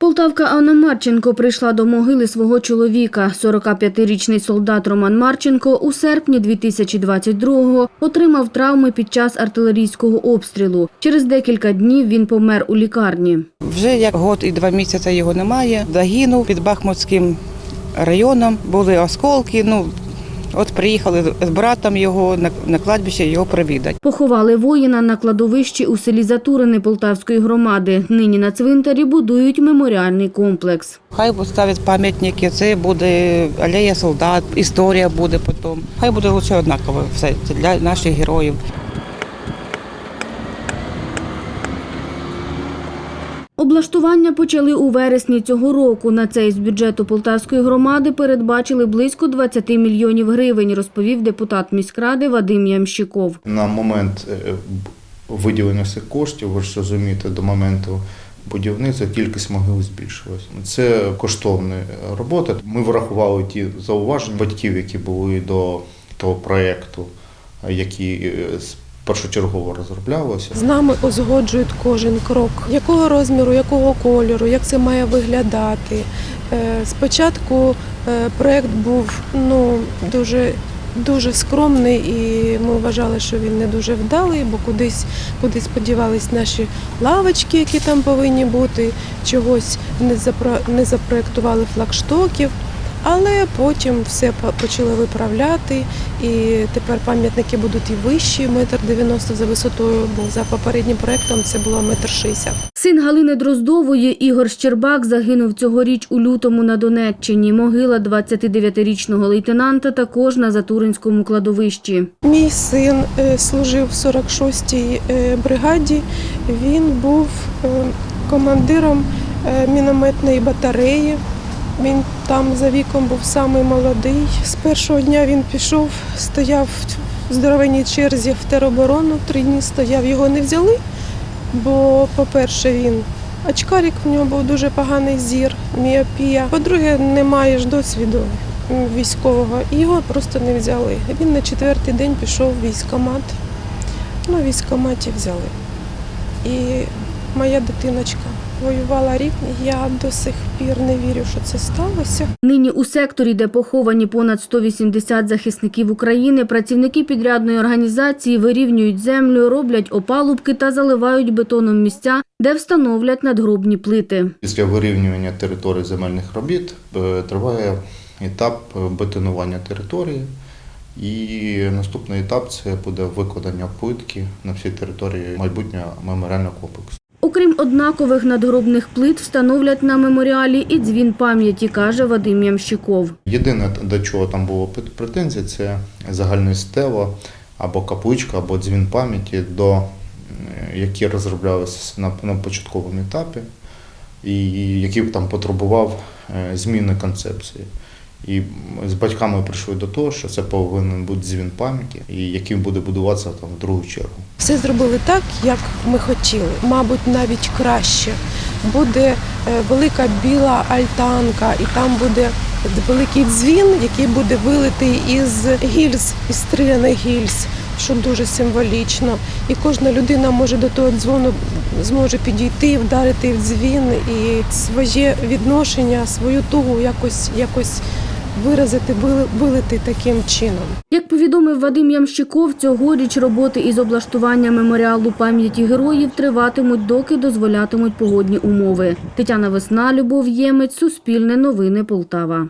Полтавка Анна Марченко прийшла до могили свого чоловіка. 45-річний солдат Роман Марченко у серпні 2022-го отримав травми під час артилерійського обстрілу. Через декілька днів він помер у лікарні. Вже як год і два місяці його немає. Загинув під Бахмутським районом. Були осколки. Ну от приїхали з братом його на, на кладбище його провідати. Поховали воїна на кладовищі у селі Затурини Полтавської громади. Нині на цвинтарі будують меморіальний комплекс. Хай поставлять пам'ятники. Це буде алея солдат, історія буде потім. Хай буде лише однаково все це для наших героїв. Облаштування почали у вересні цього року. На це із бюджету Полтавської громади передбачили близько 20 мільйонів гривень, розповів депутат міськради Вадим Ямщиков. На момент е, виділення цих коштів, ви ж розумієте, до моменту будівництва кількість могил збільшилась. Це коштовна робота. Ми врахували ті зауваження батьків, які були до того проєкту, які е, першочергово розроблялися. З нами узгоджують кожен крок, якого розміру, якого кольору, як це має виглядати. Е, Спочатку е, проект був ну, дуже, дуже скромний, і ми вважали, що він не дуже вдалий, бо кудись, кудись сподівались наші лавочки, які там повинні бути, чогось не запроектували флагштоків. Але потім все почали виправляти, і тепер пам'ятники будуть і вищі, метр дев'яносто за висотою, бо за попереднім проектом це було метр шістдесят. Син Галини Дроздової Ігор Щербак загинув цьогоріч у лютому на Донеччині. Могила 29-річного лейтенанта також на Затуринському кладовищі. Мій син е, служив в 46-й е, бригаді. Він був е, командиром мінометної батареї. Він там за віком був самий молодий. З першого дня він пішов, стояв в здоровенній черзі в тероборону. Три дні стояв, його не взяли. Бо, по-перше, він очкарик, в нього був дуже поганий зір, міопія. По-друге, не маєш досвіду військового, і його просто не взяли. Він на четвертий день пішов в військкомат. Ну, військкоматі взяли. І моя дитиночка воювала рік. Я до сих пір не вірю, що це сталося. Нині у секторі, де поховані понад 180 захисників України, працівники підрядної організації вирівнюють землю, роблять опалубки та заливають бетоном місця, де встановлять надгробні плити. Після вирівнювання території земельних робіт е, триває етап е, бетонування території. І наступний етап це буде викладення плитки на всій території майбутнього меморіального комплексу. Окрім однакових надгробних плит, встановлять на меморіалі і дзвін пам'яті, каже Вадим Ямщиков. Єдине, до чого там було претензії, це загальне стело або капличка, або дзвін пам'яті, до які розроблялися на, початковому етапі, і які там потребував е, зміни концепції. І з батьками прийшли до того, що це повинен бути дзвін пам'яті, і який буде будуватися там в другу чергу. Все зробили так, як ми хотіли. Мабуть, навіть краще. Буде е, велика біла альтанка, і там буде великий дзвін, який буде вилитий із гільз, із стріляних гільз, що дуже символічно. І кожна людина може до того дзвону зможе підійти, вдарити в дзвін і своє відношення, свою тугу якось якось виразити, вили- вилити таким чином. Як повідомив Вадим Ямщиков, цьогоріч роботи із облаштування меморіалу пам'яті героїв триватимуть, доки дозволятимуть погодні умови. Тетяна Весна, Любов Ємець, Суспільне новини Полтава.